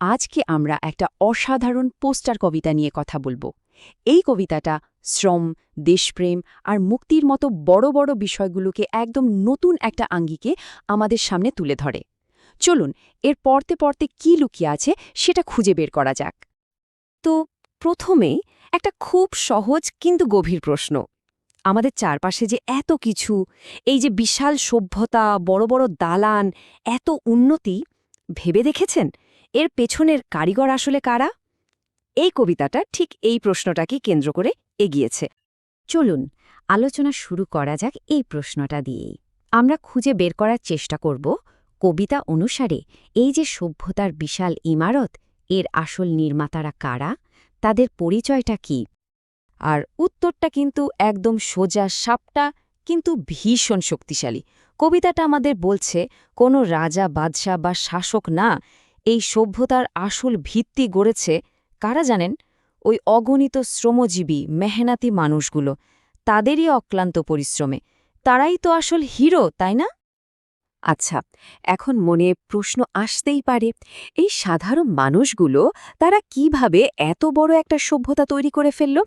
আজকে আমরা একটা অসাধারণ পোস্টার কবিতা নিয়ে কথা বলব। এই কবিতাটা শ্রম, দেশপ্রেম আর মুক্তির মতো বড় বড় বিষয়গুলোকে একদম নতুন একটা আঙ্গিকে আমাদের সামনে তুলে ধরে। চলুন, এর পড়তে পড়তে কি লুকিয়ে আছে সেটা খুঁজে বের করা যাক। তো প্রথমে একটা খুব সহজ কিন্তু গভীর প্রশ্ন। আমাদের চারপাশে যে এত কিছু, এই যে বিশাল সভ্যতা, বড় বড় দালান, এত উন্নতি, ভেবে দেখেছেন? এর পেছনের কারিগর আসলে কারা? এই কবিতাটা ঠিক এই প্রশ্নটাকে কেন্দ্র করে এগিয়েছে। চলুন, আলোচনা শুরু করা যাক এই প্রশ্নটা দিয়েই। আমরা খুঁজে বের করার চেষ্টা করব কবিতা অনুসারে এই যে সভ্যতার বিশাল ইমারত, এর আসল নির্মাতারা কারা, তাদের পরিচয়টা কি? আর উত্তরটা কিন্তু একদম সোজা, সাপটা, কিন্তু ভীষণ শক্তিশালী। কবিতাটা আমাদের বলছে, কোনো রাজা, বাদশাহ বা শাসক না এই সভ্যতার আসল ভিত্তি গড়েছে, কারা জানেন? ওই অগণিত শ্রমজীবী, মেহনাতি মানুষগুলো। তাদেরই অক্লান্ত পরিশ্রমে। তারাই তো আসল হিরো, তাই না? আচ্ছা এখন মনে প্রশ্ন আসতেই পারে, এই সাধারণ মানুষগুলো তারা কীভাবে এত বড় একটা সভ্যতা তৈরি করে ফেলল?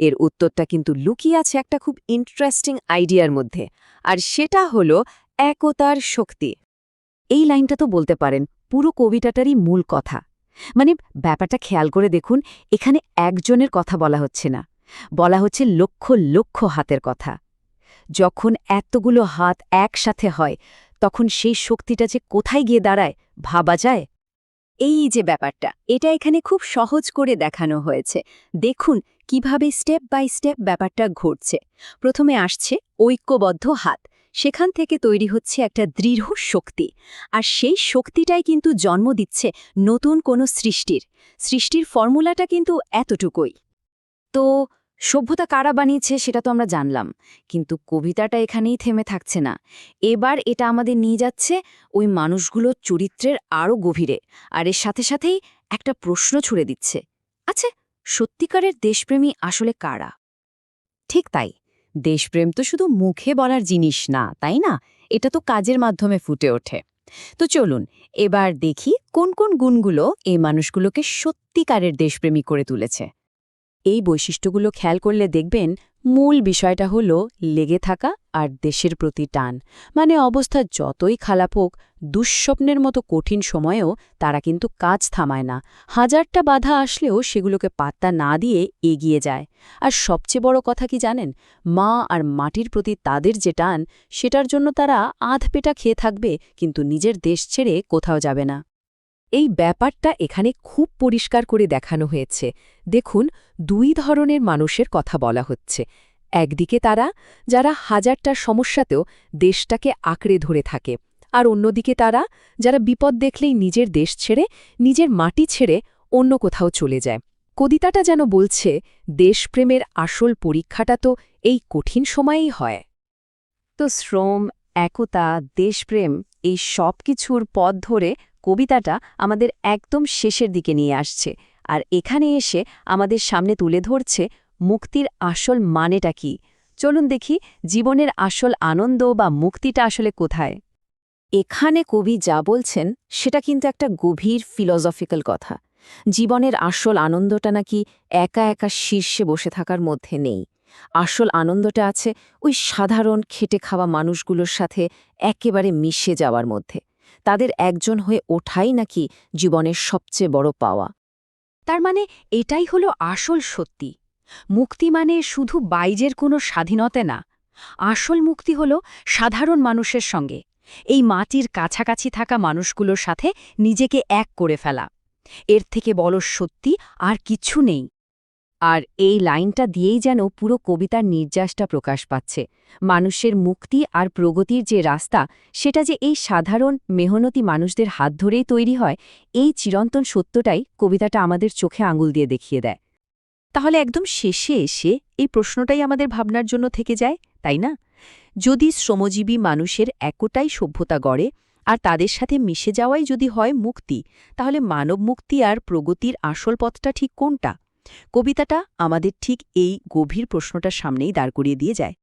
এর উত্তরটা কিন্তু লুকিয়ে আছে একটা খুব ইন্টারেস্টিং আইডিয়ার মধ্যে। আর সেটা হলো একতার শক্তি। এই লাইনটা তো বলতে পারেন পুরো কবিতাটারই মূল কথা। মানে ব্যাপারটা খেয়াল করে দেখুন, এখানে একজনের কথা বলা হচ্ছে না। বলা হচ্ছে লক্ষ লক্ষ হাতের কথা। যখন এতগুলো হাত একসাথে হয়, তখন সেই শক্তিটা যে কোথায় গিয়ে দাঁড়ায়, ভাবা যায়? এই যে ব্যাপারটা, এটা এখানে খুব সহজ করে দেখানো হয়েছে। দেখুন কীভাবে স্টেপ বাই স্টেপ ব্যাপারটা ঘটছে। প্রথমে আসছে ঐক্যবদ্ধ হাত। সেখান থেকে তৈরি হচ্ছে একটা দৃঢ় শক্তি। আর সেই শক্তিটাই কিন্তু জন্ম দিচ্ছে নতুন কোনো সৃষ্টির। সৃষ্টির ফর্মুলাটা কিন্তু এতটুকুই। তো, সভ্যতা কারা বানিয়েছে সেটা তো আমরা জানলাম। কিন্তু কবিতাটা এখানেই থেমে থাকছে না। এবার এটা আমাদের নিয়ে যাচ্ছে ওই মানুষগুলোর চরিত্রের আরও গভীরে। আর এর সাথে সাথেই একটা প্রশ্ন ছুড়ে দিচ্ছে। আচ্ছা সত্যিকারের দেশপ্রেমী আসলে কারা? ঠিক তাই। দেশপ্রেম তো শুধু মুখে বলার জিনিস না, তাই না? এটা তো কাজের মাধ্যমে ফুটে ওঠে। তো চলুন, এবার দেখি কোন কোন গুণগুলো এই মানুষগুলোকে সত্যিকারের দেশপ্রেমী করে তুলেছে। এই বৈশিষ্ট্যগুলো খেয়াল করলে দেখবেন মূল বিষয়টা হলো লেগে থাকা আর দেশের প্রতি টান। মানে অবস্থা যতই খারাপ হোক, দুঃস্বপ্নের মতো কঠিন সময়েও তারা কিন্তু কাজ থামায় না। হাজারটা বাধা আসলেও সেগুলোকে পাত্তা না দিয়ে এগিয়ে যায়। আর সবচেয়ে বড় কথা কি জানেন? মা আর মাটির প্রতি তাদের যে টান, সেটার জন্য তারা আধ পেটা খেয়ে থাকবে, কিন্তু নিজের দেশ ছেড়ে কোথাও যাবে না। এই ব্যাপারটা এখানে খুব পরিষ্কার করে দেখানো হয়েছে। দেখুন, দুই ধরনের মানুষের কথা বলা হচ্ছে। একদিকে তারা, যারা হাজারটা সমস্যাতেও দেশটাকে আঁকড়ে ধরে থাকে। আর অন্যদিকে তারা, যারা বিপদ দেখলেই নিজের দেশ ছেড়ে, নিজের মাটি ছেড়ে অন্য কোথাও চলে যায়। কবিতাটা যেন বলছে, দেশপ্রেমের আসল পরীক্ষাটা তো এই কঠিন সময়েই হয়। তো শ্রম, একতা, দেশপ্রেম এই সব কিছুর পথ ধরে কবিতাটা আমাদের একদম শেষের দিকে নিয়ে আসছে। আর এখানে এসে আমাদের সামনে তুলে ধরছে মুক্তির আসল মানেটা কি। চলুন দেখি জীবনের আসল আনন্দ বা মুক্তিটা আসলে কোথায়। এখানে কবি যা বলছেন সেটা কিন্তু একটা গভীর ফিলসফিক্যাল কথা। জীবনের আসল আনন্দটা নাকি একা একা শীর্ষে বসে থাকার মধ্যে নেই। আসল আনন্দটা আছে ওই সাধারণ খেটে খাওয়া মানুষগুলোর সাথে একেবারে মিশে যাওয়ার মধ্যে। তাদের একজন হয়ে ওঠাই নাকি জীবনের সবচেয়ে বড় পাওয়া। তার মানে এটাই হলো আসল সত্যি। মুক্তি মানে শুধু বাইজের কোনো স্বাধীনতা না। আসল মুক্তি হল সাধারণ মানুষের সঙ্গে। এই মাটির কাছাকাছি থাকা মানুষগুলোর সাথে নিজেকে এক করে ফেলা। এর থেকে বড় সত্যি আর কিছু নেই। আর এই লাইনটা দিয়েই যেন পুরো কবিতার নির্যাসটা প্রকাশ পাচ্ছে। মানুষের মুক্তি আর প্রগতির যে রাস্তা, সেটা যে এই সাধারণ, মেহনতি মানুষদের হাত ধরেই তৈরি হয়, এই চিরন্তন সত্যটাই কবিতাটা আমাদের চোখে আঙুল দিয়ে দেখিয়ে দেয়। তাহলে একদম শেষে এসে এই প্রশ্নটাই আমাদের ভাবনার জন্য থেকে যায়, তাই না? যদি শ্রমজীবী মানুষের একটাই সভ্যতা গড়ে, আর তাদের সাথে মিশে যাওয়াই যদি হয় মুক্তি, তাহলে মানব মুক্তি আর প্রগতির আসল পথটা ঠিক কোনটা? কবিতাটা আমাদের ঠিক এই গভীর প্রশ্নটার সামনেই দাঁড় করিয়ে দিয়ে যায়।